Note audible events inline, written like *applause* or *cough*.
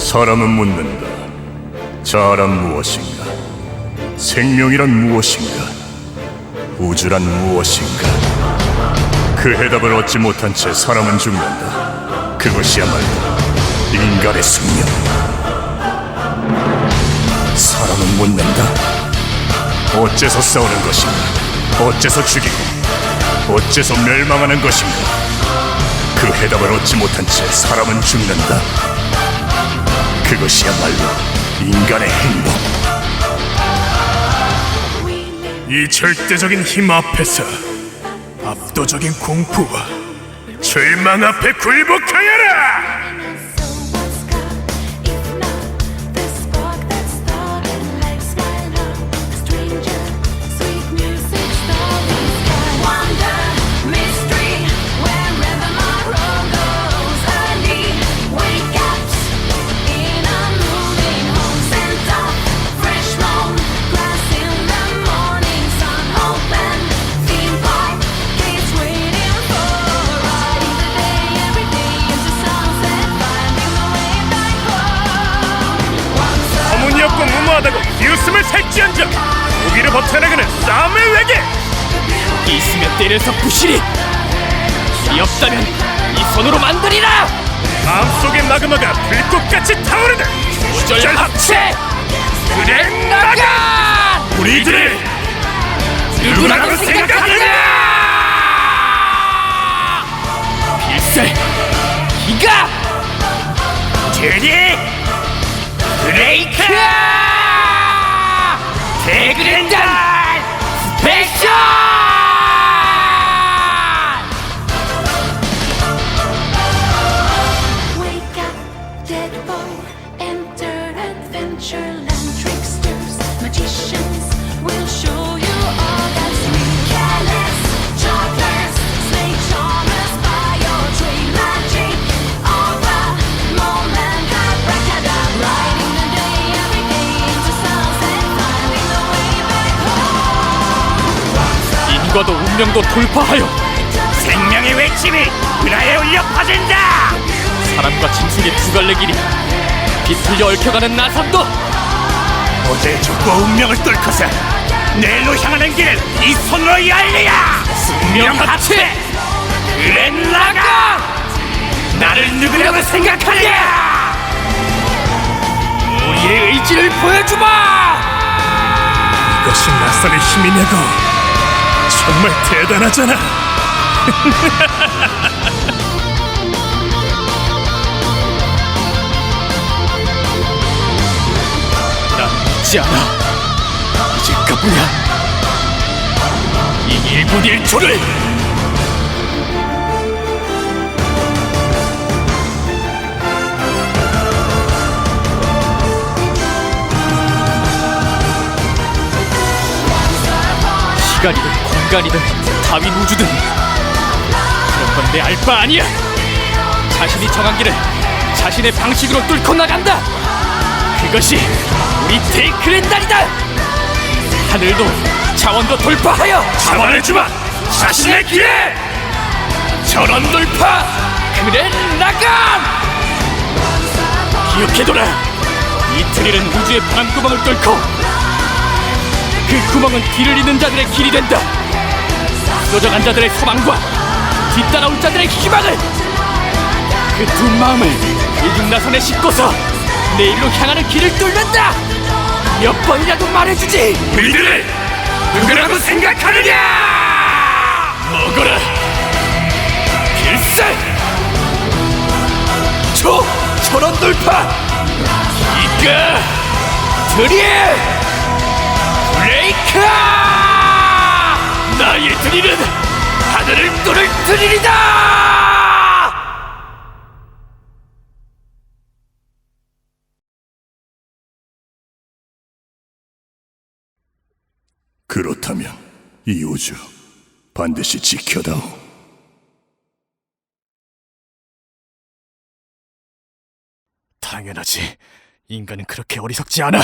사람은 묻는다. 자아란 무엇인가? 생명이란 무엇인가? 우주란 무엇인가? 그 해답을 얻지 못한 채 사람은 죽는다. 그것이야말로 인간의 숙명. 사람은 묻는다. 어째서 싸우는 것인가? 어째서 죽이고 어째서 멸망하는 것인가? 그 해답을 얻지 못한 채 사람은 죽는다. 그것이야말로 인간의 행복. 이 절대적인 힘 앞에서 압도적인 공포와 절망 앞에 굴복하여라! 비웃음을 살지언정 무기를 버텨나가는 싸움의 외계. 있으면 때려서 부시리. 길이 없다면 이 손으로 만들이라. 마음속의 마그마가 불꽃같이 타오르는 우절 합체. 그래 나가! 우리들을 누구라고 생각하느냐! 필살 기가! 제리 브레이크 セグレンダースペシャル Adventureland tricksters, magicians. 인과도 운명도 돌파하여 생명의 외침이 은하에 울려 퍼진다! 사람과 짐승의 두 갈래 길이 비틀려 얽혀가는 나선도 어제의 적과 운명을 뚫고서 내일로 향하는 길을 이 손으로 열리야! 명합체! 그랜라가! 나를 누구라고 생각하냐! 우리의 의지를 보여주마! 이것이 낯선의 힘이냐고 정말 대단하잖아. *laughs* 난 믿지 않아. 이제까부야 이 일분 일초를 시간이든 공간이든 다윈 우주든 그런 건 내 알 바 아니야. 자신이 정한 길을 자신의 방식으로 뚫고 나간다. 그것이 우리 데이크랜달이다. 하늘도 차원도 돌파하여 잡아내주마. 자신의 길에 전원 돌파. 그랜라간 기억해둬라. 이 트릴은 우주의 바람구멍을 뚫고 그 구멍은 길을 잃는 자들의 길이 된다 쓰러져간 자들의 소망과 뒤따라올 자들의 희망을 그 두 마음을 일중나선에 싣고서 내일로 향하는 길을 뚫는다. 몇 번이라도 말해주지. 우리들을 누구라고 생각하느냐! 먹어라. 필살. 초 천원 돌파. 이가 드릴 브레이크 나의 드릴은 하늘을 뚫을 드릴이다! 그렇다면 이 우주 반드시 지켜다오. 당연하지. 인간은 그렇게 어리석지 않아